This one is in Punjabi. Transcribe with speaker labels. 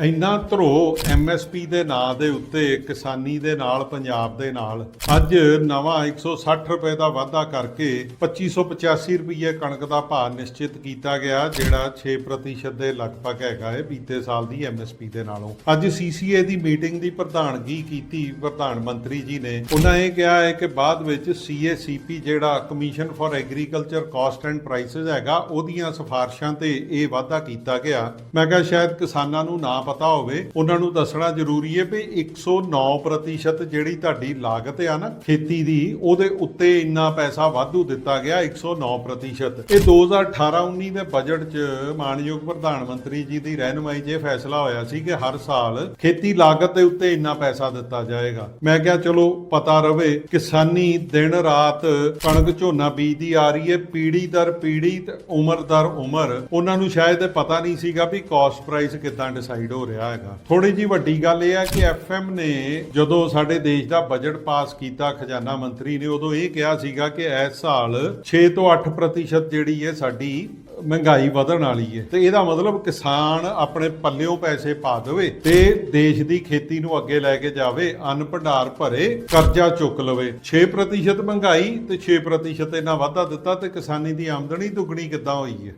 Speaker 1: ਇੰਨਾ ਧਰੋ ਐਮਐਸਪੀ ਦੇ ਨਾਂ ਦੇ ਉੱਤੇ, ਕਿਸਾਨੀ ਦੇ ਨਾਲ, ਪੰਜਾਬ ਦੇ ਨਾਲ, ਅੱਜ ਨਵਾਂ 160 ਰੁਪਏ ਦਾ ਵਾਧਾ ਕਰਕੇ 2585 ਰੁਪਏ ਕਣਕ ਦਾ ਭਾਅ ਨਿਸ਼ਚਿਤ ਕੀਤਾ ਗਿਆ, ਜਿਹੜਾ 6% ਦੇ ਲਗਭਗ ਹੈਗਾ ਹੈ ਬੀਤੇ ਸਾਲ ਦੀ ਐਮਐਸਪੀ ਦੇ ਨਾਲੋਂ। ਅੱਜ ਸੀਸੀਏ ਦੀ ਮੀਟਿੰਗ ਦੀ ਪ੍ਰਧਾਨਗੀ ਕੀਤੀ ਪ੍ਰਧਾਨ ਮੰਤਰੀ ਜੀ ਨੇ। ਉਹਨਾਂ ਇਹ ਕਿਹਾ ਹੈ ਕਿ ਬਾਅਦ ਵਿੱਚ ਸੀਏਸੀਪੀ ਜਿਹੜਾ commission for agriculture cost and prices ਹੈਗਾ, ਉਹਦੀਆਂ ਸਿਫਾਰਸ਼ਾਂ ਤੇ ਇਹ ਵਾਧਾ ਕੀਤਾ ਗਿਆ। ਮੈਂ ਕਿਹਾ ਸ਼ਾਇਦ ਕਿਸਾਨਾਂ ਨੂੰ ਨਾ ਪਤਾ ਹੋਵੇ, ਉਹਨਾਂ ਨੂੰ ਦੱਸਣਾ ਜ਼ਰੂਰੀ ਹੈ ਵੀ 109% ਜਿਹੜੀ ਤੁਹਾਡੀ ਲਾਗਤ ਆ ਨਾ ਖੇਤੀ ਦੀ, ਉਹਦੇ ਉੱਤੇ ਇੰਨਾ ਪੈਸਾ ਵਾਧੂ ਦਿੱਤਾ ਗਿਆ 109% ਇਹ 2018-19 ਦੇ ਬਜਟ 'ਚ ਮਾਨਯੋਗ ਪ੍ਰਧਾਨ ਮੰਤਰੀ ਜੀ ਦੀ ਰਹਿਨੁਮਾਈ 'ਚ ਫੈਸਲਾ ਹੋਇਆ ਸੀ ਕਿ ਹਰ ਸਾਲ ਖੇਤੀ ਲਾਗਤ ਦੇ ਉੱਤੇ ਇੰਨਾ ਪੈਸਾ ਦਿੱਤਾ ਜਾਏਗਾ। ਮੈਂ ਕਿਹਾ, ਚਲੋ, ਪਤਾ ਰਵੇ, ਕਿਸਾਨੀ ਦਿਨ ਰਾਤ ਕਣਕ ਝੋਨਾ ਬੀਜਦੀ ਆ ਰਹੀ ਹੈ, ਪੀੜੀ ਦਰ ਪੀੜੀ ਉਮਰ ਦਰ ਉਮਰ। ਉਹਨਾਂ ਨੂੰ ਸ਼ਾਇਦ ਪਤਾ ਨਹੀਂ ਸੀਗਾ ਵੀ ਕਾਸਟ ਪ੍ਰਾਈਸ ਕਿੱਦਾਂ ਡਿਸਾਈਡ ਹੋ ਰਿਹਾ ਹੈਗਾ। ਥੋੜੀ ਜੀ ਵੱਡੀ ਗੱਲ ਇਹ ਹੈ ਕਿ ਐਫਐਮ ਨੇ ਜਦੋਂ ਸਾਡੇ ਦੇਸ਼ ਦਾ ਬਜਟ ਪਾਸ ਕੀਤਾ, ਖਜ਼ਾਨਾ ਮੰਤਰੀ ਨੇ, ਉਦੋਂ ਇਹ ਕਿਹਾ ਸੀਗਾ ਕਿ ਇਸ ਸਾਲ 6 ਤੋਂ 8% ਜਿਹੜੀ ਹੈ ਸਾਡੀ ਮਹਿੰਗਾਈ ਵਧਣ ਵਾਲੀ ਹੈ। ਤੇ ਇਹਦਾ ਮਤਲਬ ਕਿਸਾਨ ਆਪਣੇ ਪੱਲਿਓਂ ਪੈਸੇ ਪਾ ਦੇਵੇ ਤੇ ਦੇਸ਼ ਦੀ ਖੇਤੀ ਨੂੰ ਅੱਗੇ ਲੈ ਕੇ ਜਾਵੇ, ਅੰਨ ਭੰਡਾਰ ਭਰੇ, ਕਰਜ਼ਾ ਚੁੱਕ ਲਵੇ। 6% ਮਹਿੰਗਾਈ ਤੇ 6% ਇਹਨਾਂ ਵਾਧਾ ਦਿੱਤਾ ਤੇ ਕਿਸਾਨੀ ਦੀ ਆਮਦਨੀ ਦੁੱਗਣੀ ਕਿੱਦਾਂ ਹੋਈ ਹੈ?